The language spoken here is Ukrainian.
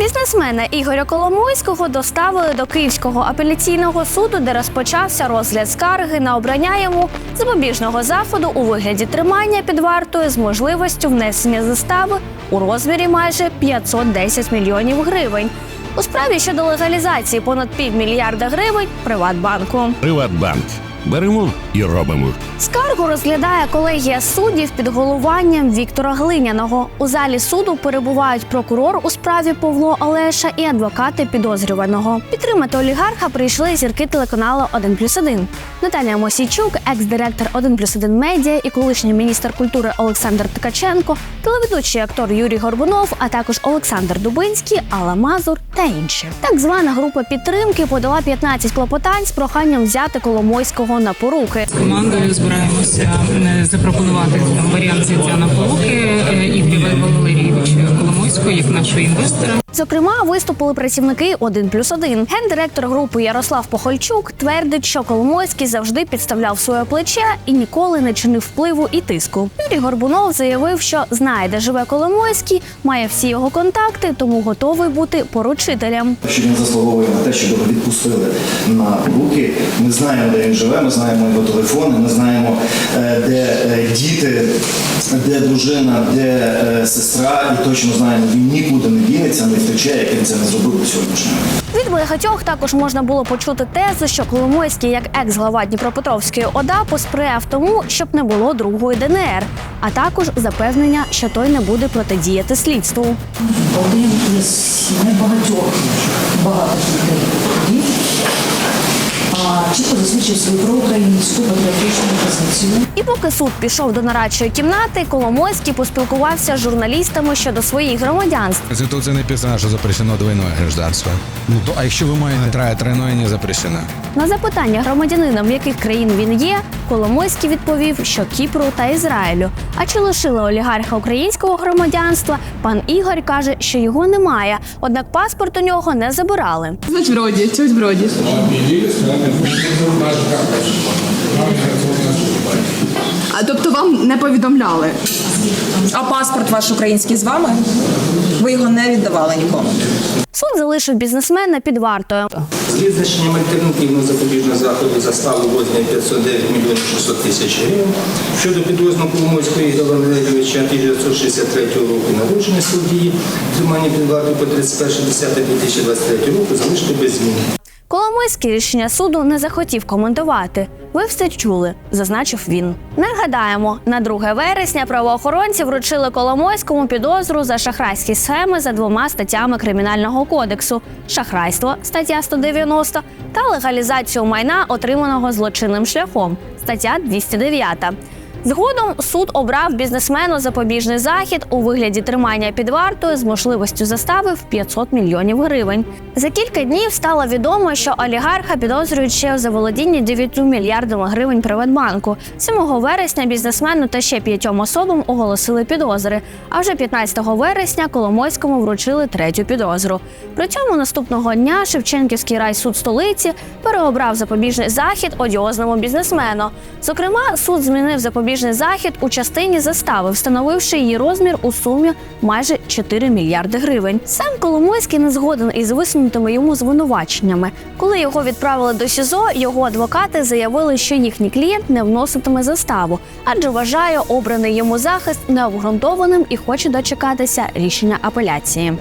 Бізнесмена Ігоря Коломойського доставили до Київського апеляційного суду, де розпочався розгляд скарги на обрання йому запобіжного заходу у вигляді тримання під вартою з можливістю внесення застави у розмірі майже 510 мільйонів гривень. У справі щодо легалізації понад півмільярда гривень Приватбанку. Приватбанк. Беремо і робимо. Скаргу розглядає колегія суддів під головуванням Віктора Глиняного. У залі суду перебувають прокурор у справі Павло Олеша і адвокати підозрюваного. Підтримати олігарха прийшли зірки телеканалу 1+,1. Наталія Мосійчук, екс-директор 1+,1 медіа і колишній міністр культури Олександр Ткаченко, телеведучий актор Юрій Горбунов, а також Олександр Дубинський, Алла Мазур та інші. Так звана група підтримки подала 15 клопотань з проханням взяти Коломойського на поруки. Командою збираємося е, запропонувати варіант взяття на полуки е, Валерійовичу Валерійовича Коломойського як нашого інвестора. Зокрема, виступили працівники 1+,1. Гендиректор групи Ярослав Похольчук твердить, що Коломойський завжди підставляв своє плече і ніколи не чинив впливу і тиску. Юрій Горбунов заявив, що знає, де живе Коломойський, має всі його контакти, тому готовий бути поручителем. що він заслуговує на те, щоб його відпустили на руки. Ми знаємо, де він живе, ми знаємо його телефони, ми знаємо, е, де е, діти, де дружина, де е, сестра, і точно знаємо, він нікуди не дінеться, не втече, як він це не зробив до сьогоднішнього. Від багатьох також можна було почути тезу, що Коломойський, як екс-глава Дніпропетровської ОДА, посприяв тому, щоб не було другої ДНР, а також запевнення, що той не буде протидіяти слідству. один із небагатьох багатих людей чітко засвідчив свою проукраїнську патріотичну позицію. І поки суд пішов до нарадчої кімнати, Коломойський поспілкувався з журналістами щодо своїх громадянств. В Конституции написано, что запрещено двойное гражданство. Ну то, а якщо ви маєте трое, тройное не запрещено. На запитання громадянином, яких країн він є, Коломойський відповів, що Кіпру та Ізраїлю. А чи лишили олігарха українського громадянства? Пан Ігор каже, що його немає, однак паспорт у нього не забирали. Чуть вроді, чуть вроді. А тобто вам не повідомляли? А паспорт ваш український з вами? Ви його не віддавали нікому? Суд залишив бізнесмена під вартою. З визначенням альтернативного запобіжного заходу застави в розмірі 509 мільйонів 600 тисяч гривень щодо підозрюваного Коломойського Ігоря Валерійовича 1963 року народження судді, тримання під вартою по 31.10.2023 року залишити без змін. Коломойський рішення суду не захотів коментувати. Ви все чули, зазначив він. Нагадаємо, на 2 вересня правоохоронці вручили Коломойському підозру за шахрайські схеми за двома статтями кримінального кодексу: шахрайство стаття 190 та легалізацію майна, отриманого злочинним шляхом стаття 209. Згодом суд обрав бізнесмену запобіжний захід у вигляді тримання під вартою з можливістю застави в 500 мільйонів гривень. За кілька днів стало відомо, що олігарха підозрюють ще у заволодінні 9 мільярдами гривень Приватбанку. 7 вересня бізнесмену та ще п'ятьом особам оголосили підозри. А вже 15 вересня Коломойському вручили третю підозру. При цьому наступного дня Шевченківський райсуд столиці переобрав запобіжний захід одіозному бізнесмену. Зокрема, суд змінив запобіжний захід у частині застави, встановивши її розмір у сумі майже 4 мільярди гривень. Сам Коломойський не згоден із висунутими йому звинуваченнями. Коли його відправили до СІЗО, його адвокати заявили, що їхній клієнт не вноситиме заставу, адже вважає обраний йому захист необґрунтованим і хоче дочекатися рішення апеляції.